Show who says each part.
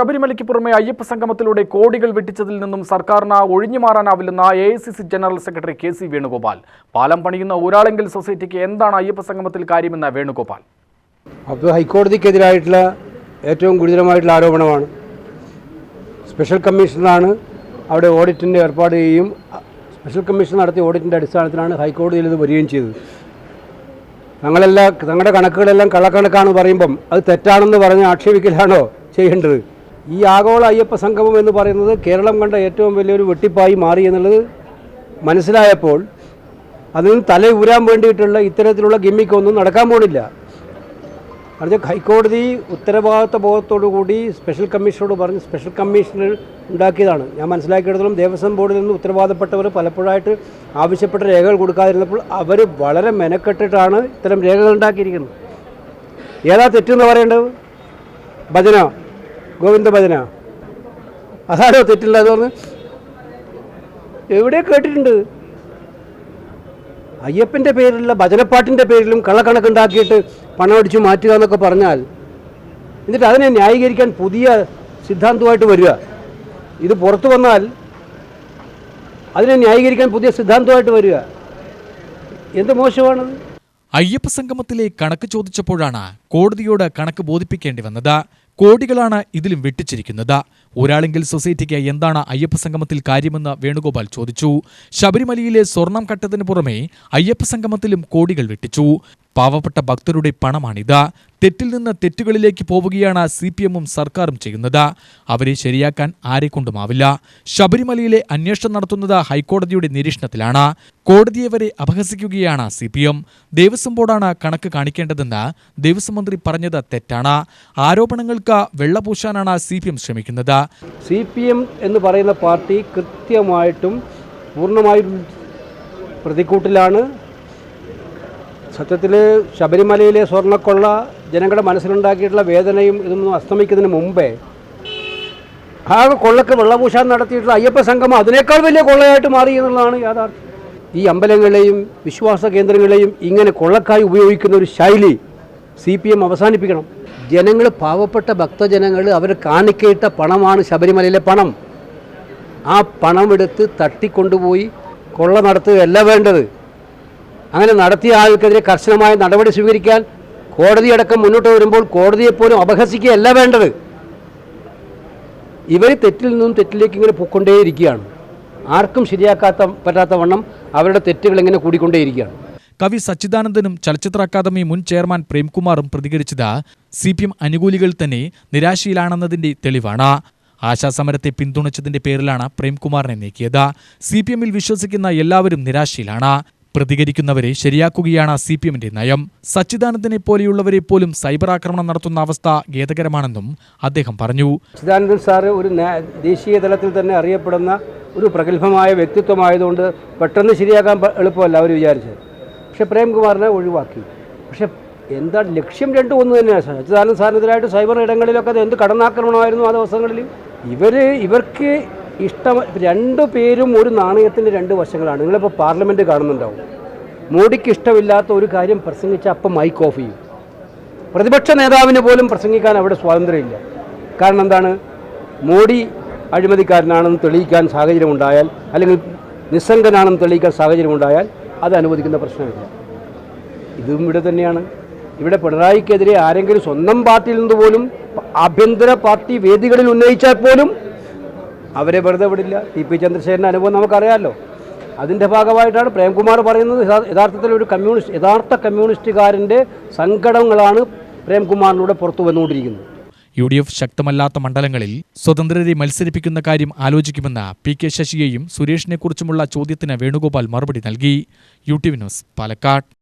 Speaker 1: ശബരിമലയ്ക്ക് പുറമെ അയ്യപ്പ സംഗമത്തിലൂടെ കോടികൾ വെട്ടിച്ചതിൽ നിന്നും സർക്കാരിന് ഒഴിഞ്ഞു മാറാനാവില്ലെന്ന A general secretary K C Venugopal. പാലം പണിയുന്ന ഒരാളെങ്കിൽ സൊസൈറ്റിക്ക് എന്താണ് അയ്യപ്പ സംഗമത്തിൽ കാര്യമെന്ന വേണുഗോപാൽ.
Speaker 2: അപ്പോൾ ഹൈക്കോടതിക്കെതിരായിട്ടുള്ള ഏറ്റവും ഗുരുതരമായിട്ടുള്ള ആരോപണമാണ്. സ്പെഷ്യൽ കമ്മീഷണറാണ് അവിടെ ഓഡിറ്റിന്റെ ഏർപ്പാട് ചെയ്യുകയും സ്പെഷ്യൽ കമ്മീഷൻ നടത്തിയ ഓഡിറ്റിന്റെ അടിസ്ഥാനത്തിലാണ് ഹൈക്കോടതിയിൽ ഇത് വരികയും ചെയ്തത്. ഞങ്ങളെല്ലാം ഞങ്ങളുടെ കണക്കുകളെല്ലാം കള്ളക്കണക്കാണെന്ന് പറയുമ്പം അത് തെറ്റാണെന്ന് പറഞ്ഞ് ആക്ഷേപിക്കലാണോ ചെയ്യേണ്ടത്? ഈ ആഗോള അയ്യപ്പ സംഗമം എന്ന് പറയുന്നത് കേരളം കണ്ട ഏറ്റവും വലിയൊരു വെട്ടിപ്പായി മാറി എന്നുള്ളത് മനസ്സിലായപ്പോൾ അതിൽ നിന്ന് തല ഊരാൻ വേണ്ടിയിട്ടുള്ള ഇത്തരത്തിലുള്ള ഗിമ്മിക്കൊന്നും നടക്കാൻ പോണില്ല. പറഞ്ഞാൽ ഹൈക്കോടതി ഉത്തരവാദിത്ത ബോധത്തോടു കൂടി സ്പെഷ്യൽ കമ്മീഷനോട് പറഞ്ഞ് സ്പെഷ്യൽ കമ്മീഷണർ ഉണ്ടാക്കിയതാണ്. ഞാൻ മനസ്സിലാക്കിയിടത്തോളം ദേവസ്വം ബോർഡിൽ നിന്ന് ഉത്തരവാദപ്പെട്ടവർ പലപ്പോഴായിട്ട് ആവശ്യപ്പെട്ട രേഖകൾ കൊടുക്കാതിരുന്നപ്പോൾ അവർ വളരെ മെനക്കെട്ടിട്ടാണ് ഇത്തരം രേഖകൾ ഉണ്ടാക്കിയിരിക്കുന്നത്. ഏതാ തെറ്റെന്ന് പറയേണ്ടത്? ഭജന. ഗോവിന്ദ ഭജന അതാണോ തെറ്റില്ല എന്ന് എവിടെ കേട്ടിട്ടുണ്ട്? അയ്യപ്പന്റെ പേരിലുള്ള ഭജനപ്പാട്ടിന്റെ പേരിലും കള്ളക്കണക്കുണ്ടാക്കിയിട്ട് പണം അടിച്ചു മാറ്റുക എന്നൊക്കെ പറഞ്ഞാൽ എന്നിട്ട് അതിനെ ന്യായീകരിക്കാൻ പുതിയ സിദ്ധാന്തമായിട്ട് വരിക. ഇത് പുറത്തു വന്നാൽ അതിനെ ന്യായീകരിക്കാൻ പുതിയ സിദ്ധാന്തമായിട്ട് വരിക. എന്ത് മോശമാണത്?
Speaker 3: അയ്യപ്പ സംഗമത്തിലെ കണക്ക് ചോദിച്ചപ്പോഴാണ് കോടതിയോട് കണക്ക് ബോധിപ്പിക്കേണ്ടി വന്നത്. കോടികളാണ് ഇതിലും വെട്ടിച്ചിരിക്കുന്നത്. ഒരാളെങ്കിൽ സൊസൈറ്റിക്ക് എന്താണ് അയ്യപ്പ സംഗമത്തിൽ കാര്യമെന്ന് വേണുഗോപാൽ ചോദിച്ചു. ശബരിമലയിലെ സ്വർണം കട്ടതിനു പുറമെ അയ്യപ്പ സംഗമത്തിലും കോടികൾ വെട്ടിച്ചു. പാവപ്പെട്ട ഭക്തരുടെ പണമാണിത്. തെറ്റിൽ നിന്ന് തെറ്റുകളിലേക്ക് പോവുകയാണ് സി പി എമ്മും സർക്കാരും ചെയ്യുന്നത്. അവരെ ശരിയാക്കാൻ ആരെക്കൊണ്ടുമാവില്ല. ശബരിമലയിലെ അന്വേഷണം നടത്തുന്നത് ഹൈക്കോടതിയുടെ നിരീക്ഷണത്തിലാണ്. കോടതിയെ വരെ അപഹസിക്കുകയാണ് സി പി എം ദേവസ്വം ബോർഡാണ് കണക്ക് കാണിക്കേണ്ടതെന്ന് ദേവസ്വം മന്ത്രി പറഞ്ഞത് തെറ്റാണ്. ആരോപണങ്ങൾക്ക് വെള്ളപൂശാനാണ് സി പി എം ശ്രമിക്കുന്നത്.
Speaker 2: സി പി എം എന്ന് പറയുന്ന പാർട്ടി കൃത്യമായിട്ടും പൂർണമായും പ്രതിക്കൂട്ടിലാണ്. സത്യത്തിൽ ശബരിമലയിലെ സ്വർണക്കൊള്ള ജനങ്ങളുടെ മനസ്സിലുണ്ടാക്കിയിട്ടുള്ള വേദനയും ഇതൊന്നും അസ്തമിക്കുന്നതിന് മുമ്പേ ആകെ കൊള്ളക്ക് വെള്ളപൂശാൻ നടത്തിയിട്ടുള്ള അയ്യപ്പ സംഗമം അതിനേക്കാൾ വലിയ കൊള്ളയായിട്ട് മാറി എന്നുള്ളതാണ് യാഥാർത്ഥ്യം. ഈ അമ്പലങ്ങളെയും വിശ്വാസ കേന്ദ്രങ്ങളെയും ഇങ്ങനെ കൊള്ളക്കായി ഉപയോഗിക്കുന്ന ഒരു ശൈലി സി പി എം അവസാനിപ്പിക്കണം. ജനങ്ങൾ പാവപ്പെട്ട ഭക്തജനങ്ങൾ അവർ കാണിക്കയിട്ട പണമാണ് ശബരിമലയിലെ പണം. ആ പണമെടുത്ത് തട്ടിക്കൊണ്ടുപോയി കൊള്ള നടത്തുകയല്ല വേണ്ടത്. അങ്ങനെ നടത്തിയ ആൾക്കെതിരെ കർശനമായ നടപടി സ്വീകരിക്കാൻ കോടതിയടക്കം മുന്നോട്ട് വരുമ്പോൾ കോടതിയെപ്പോലും അപഹസിക്കുകയല്ല വേണ്ടത്. ഇവർ തെറ്റിൽ നിന്നും തെറ്റിലേക്ക് ഇങ്ങനെ പൊക്കൊണ്ടേയിരിക്കുകയാണ് ആർക്കും ശരിയാക്കാത്ത പറ്റാത്ത വണ്ണം അവരുടെ തെറ്റുകൾ ഇങ്ങനെ കൂടിക്കൊണ്ടേയിരിക്കുകയാണ്.
Speaker 3: കവി സച്ചിദാനന്ദനും ചലച്ചിത്ര അക്കാദമി മുൻ ചെയർമാൻ പ്രേംകുമാറും പ്രതികരിച്ചത് സി പി എം അനുകൂലികൾ തന്നെ നിരാശയിലാണെന്നതിന്റെ തെളിവാണ്. ആശാസമരത്തെ പിന്തുണച്ചതിന്റെ പേരിലാണ് പ്രേംകുമാറിനെ നീക്കിയത്. സി പി എമ്മിൽ വിശ്വസിക്കുന്ന എല്ലാവരും നിരാശയിലാണ്. പ്രതികരിക്കുന്നവരെ ശരിയാക്കുകയാണ് സി പി എമ്മിന്റെ നയം. സച്ചിദാനന്ദനെ പോലെയുള്ളവരെ പോലും സൈബർ ആക്രമണം നടത്തുന്ന അവസ്ഥ ഖേദകരമാണെന്നും അദ്ദേഹം പറഞ്ഞു.
Speaker 2: സച്ചിദാനന്ദൻ സാറ് ഒരു ദേശീയ തലത്തിൽ തന്നെ അറിയപ്പെടുന്ന ഒരു പ്രഗത്ഭമായ വ്യക്തിത്വമായതുകൊണ്ട് പെട്ടെന്ന് ശരിയാക്കാൻ എളുപ്പമല്ല അവർ വിചാരിച്ചത്. പക്ഷേ പ്രേംകുമാറിനെ ഒഴിവാക്കി. പക്ഷേ എന്താ ലക്ഷ്യം രണ്ടും ഒന്ന് തന്നെയാണ് സച്ചിദാനന്ദ സാറിനെതിരായിട്ട് സൈബർ ഇടങ്ങളിലൊക്കെ അത് എന്ത് കടന്നാക്രമണമായിരുന്നു ആ ദിവസങ്ങളിൽ? ഇവർ ഇവർക്ക് ഇഷ്ടം രണ്ടു പേരും ഒരു നാണയത്തിന്റെ രണ്ട് വശങ്ങളാണ്. നിങ്ങളിപ്പോൾ പാർലമെന്റ് കാണുന്നുണ്ടാവും. മോഡിക്ക് ഇഷ്ടമില്ലാത്ത ഒരു കാര്യം പ്രസംഗിച്ചാൽ അപ്പം മൈക്ക് ഓഫ് ചെയ്യും പ്രതിപക്ഷ നേതാവിന് പോലും പ്രസംഗിക്കാൻ അവിടെ സ്വാതന്ത്ര്യമില്ല. കാരണം എന്താണ്? മോഡി അഴിമതിക്കാരനാണെന്ന് തെളിയിക്കാൻ സാഹചര്യമുണ്ടായാൽ അല്ലെങ്കിൽ നിസ്സംഗനാണെന്ന് തെളിയിക്കാൻ സാഹചര്യമുണ്ടായാൽ അത് അനുവദിക്കുന്ന പ്രശ്നമില്ല. ഇതും ഇവിടെ തന്നെയാണ്. ഇവിടെ പിണറായിക്കെതിരെ ആരെങ്കിലും സ്വന്തം പാർട്ടിയിൽ നിന്ന് പോലും ആഭ്യന്തര പാർട്ടി വേദികളിൽ ഉന്നയിച്ചാൽ പോലും അവരെ വെറുതെ വിടില്ല. T P. ചന്ദ്രശേഖരന്റെ അനുഭവം നമുക്കറിയാമല്ലോ അതിന്റെ ഭാഗമായിട്ടാണ് പ്രേംകുമാർ പറയുന്നത്. യഥാർത്ഥത്തിൽ ഒരു കമ്മ്യൂണിസ്റ്റ് യഥാർത്ഥ കമ്മ്യൂണിസ്റ്റുകാരന്റെ സങ്കടങ്ങളാണ് പ്രേംകുമാറിലൂടെ പുറത്തു വന്നുകൊണ്ടിരിക്കുന്നത്.
Speaker 3: യു ഡി എഫ് ശക്തമല്ലാത്ത മണ്ഡലങ്ങളിൽ സ്വതന്ത്രരെ മത്സരിപ്പിക്കുന്ന കാര്യം ആലോചിക്കുമെന്ന പി. കെ. ശശിയെയും സുരേഷിനെക്കുറിച്ചുമുള്ള ചോദ്യത്തിന് വേണുഗോപാൽ മറുപടി നൽകി. U T News Palakkad.